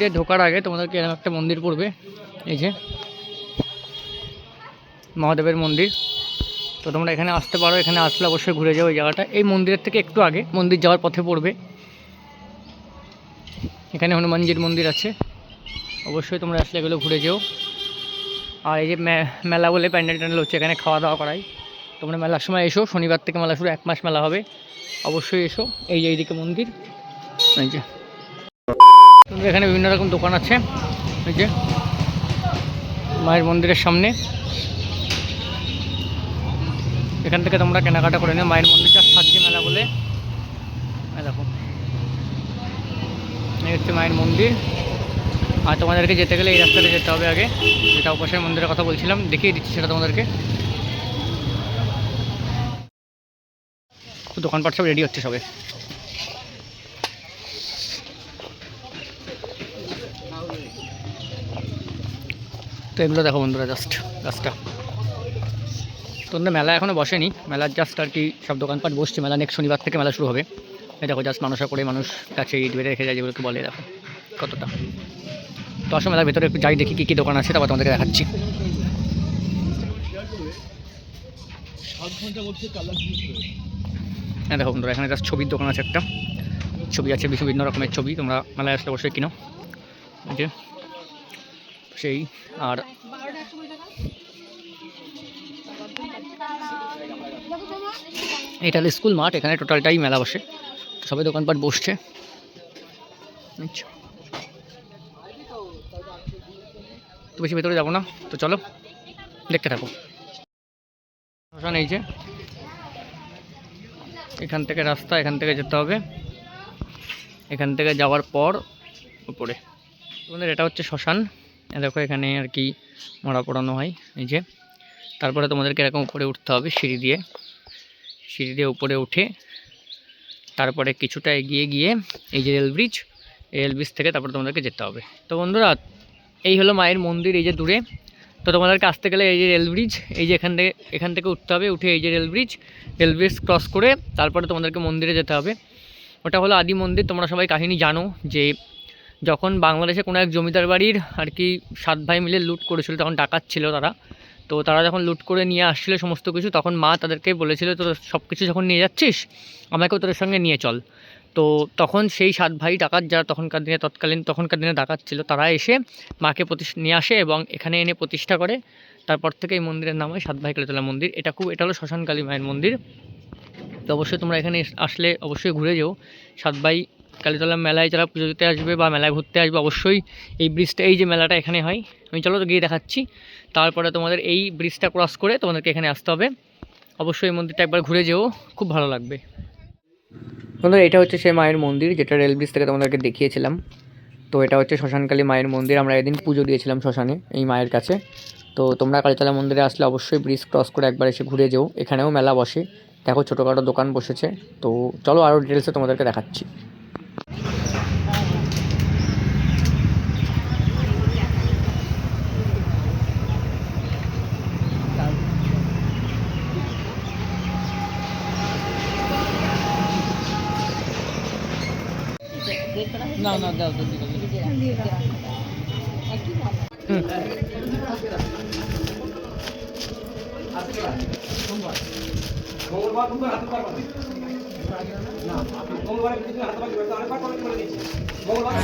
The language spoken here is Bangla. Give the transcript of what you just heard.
মন্দিরে ঢোকার আগে তোমাদেরকে এরকম একটা মন্দির পড়বে। এই যে মহাদেবের মন্দির। তো তোমরা এখানে আসতে পারো, এখানে আসলে অবশ্যই ঘুরে যাও এই জায়গাটা। এই মন্দিরের থেকে একটু আগে মন্দির যাওয়ার পথে পড়বে। এখানে হনুমানজির মন্দির আছে। অবশ্যই তোমরা আসলে এগুলো ঘুরে যেও। আর এই যে মেলা বলে প্যান্ডেল ট্যান্ডেল হচ্ছে, এখানে খাওয়া দাওয়া করাই। তোমরা মেলার সময় এসো, শনিবার থেকে মেলা শুরু, এক মাস মেলা হবে। অবশ্যই এসো। এই যে এইদিকে মন্দির। এই যে এখানে বিভিন্ন রকম দোকান আছে। এই যে, মায়ের মন্দিরের সামনে। এখান থেকে তোমরা কেনাকাটা করে নিও। মায়ের মন্দির যা সাজছে মেলা বলে। দেখো। এই হচ্ছে মায়ের মন্দির। আর তোমাদেরকে যেতে গেলে এই রাস্তাতে যেতে হবে আগে। যেটা উপাসের মন্দিরের কথা বলছিলাম, দেখিয়ে দিচ্ছি সেটা তোমাদেরকে। দোকানপাট সব রেডি হচ্ছে সবে। তো এগুলো দেখো বন্ধুরা জাস্ট রাস্তা তোমাদের মেলা এখনও বসেনি। মেলার জাস্ট আর কি সব দোকানপাট বসছে। মেলা নেক্সট শনিবার থেকে মেলা শুরু হবে। এই দেখো জাস্ট মানুষরা করে মানুষ কাছে ইট বেড়ে রেখে যায় যেগুলোকে বলে দেখো, কতটা। তো আসলে মেলার ভেতরে, যাই দেখি কী কী দোকান আছে, তারপর তোমাদেরকে দেখাচ্ছি। হ্যাঁ দেখো বন্ধুরা, এখানে জাস্ট ছবির দোকান আছে একটা। ছবি আছে বিভিন্ন রকমের ছবি, তোমরা মেলায় আসলে অবশ্যই কিনো। সেই, আর এটা স্কুল মাঠ, এখানে টোটালটাই মেলা বসে। সবাই দোকানপাট বসছে। আচ্ছা। তো বেশি ভেতরে যাব না, তো চলো, দেখতে থাকো। শ্মশান এই যে। এখান থেকে রাস্তা, এখান থেকে যেতে হবে। এখান থেকে যাওয়ার পর উপরে। তোমাদের এটা হচ্ছে শ্মশান। দেখো এখানে আর কি মরা পড়ানো হয়, এই যে। তারপরে তোমাদেরকে এরকম উপরে উঠতে হবে সিঁড়ি দিয়ে। সিঁড়ি দিয়ে উপরে উঠে তারপরে কিছুটা এগিয়ে গিয়ে এই যে রেল ব্রিজ রেল ব্রিজ থেকে তারপরে তোমাদেরকে যেতে হবে। তো বন্ধুরা, এই হলো মায়ের মন্দির, এই যে দূরে। তো তোমাদেরকে আসতে গেলে এই যে রেল ব্রিজ, এই যে এখান থেকে এখান থেকে উঠতে হবে, উঠে এই যে rail bridge. Rail bridge cross করে তারপরে তোমাদেরকে মন্দিরে যেতে হবে। ওটা হলো আদি মন্দির, তোমরা সবাই কাহিনী জানো যে যখন বাংলাদেশে কোনো এক জমিদার বাড়ির আর কি সাত ভাই মিলে লুট করেছিল, তখন ডাকাত ছিল তারা। তো তারা যখন লুট করে নিয়ে আসছিল সমস্ত কিছু, তখন মা তাদেরকে বলেছিল তো সব কিছু যখন নিয়ে যাচ্ছিস, আমাকেও তোদের সঙ্গে নিয়ে চল। তো তখন সেই সাত ভাই ডাকাত, যারা তখনকার দিনে তৎকালীন, তখনকার দিনে ডাকাত ছিল, তারা এসে মাকে প্রতিষ্ঠা, নিয়ে আসে এবং এখানে এনে প্রতিষ্ঠা করে। তারপর থেকে এই মন্দিরের নাম হয় সাত ভাই কালীতলা মন্দির। এটা খুব, এটা হলো শ্মশান কালী মায়ের মন্দির। তো অবশ্যই তোমরা এখানে আসলে অবশ্যই ঘুরে যেও। সাত ভাই কালীতলা মেলায় যারা পুজো দিতে আসবে বা মেলায় ঘুরতে আসবে অবশ্যই এই ব্রিজটা, এই যে মেলাটা এখানে হয়, আমি চলো তো গিয়ে দেখাচ্ছি। তারপরে তোমাদের এই ব্রিজটা ক্রস করে তোমাদেরকে এখানে আসতে হবে। অবশ্যই এই মন্দিরটা একবার ঘুরে যেও, খুব ভালো লাগবে। বন্ধুরা, এটা হচ্ছে সেই মায়ের মন্দির, যেটা রেল ব্রিজ থেকে তোমাদেরকে দেখিয়েছিলাম। তো এটা হচ্ছে শ্মশানকালী মায়ের মন্দির, আমরা এদিন পুজো দিয়েছিলাম শ্মশানে, এই মায়ের কাছে। তো তোমরা কালীতলা মন্দিরে আসলে অবশ্যই ব্রিজ ক্রস করে একবার এসে ঘুরে যেও, এখানেও মেলা বসে। দেখো ছোটোখাটো দোকান বসেছে, তো চলো আরও ডিটেলসে তোমাদেরকে দেখাচ্ছি। না না দাও হুম মঙ্গলবার কিন্তু হাতে পারবেন না আপনি মঙ্গলবার কিছুদিন হাতে পারবেন মঙ্গলবার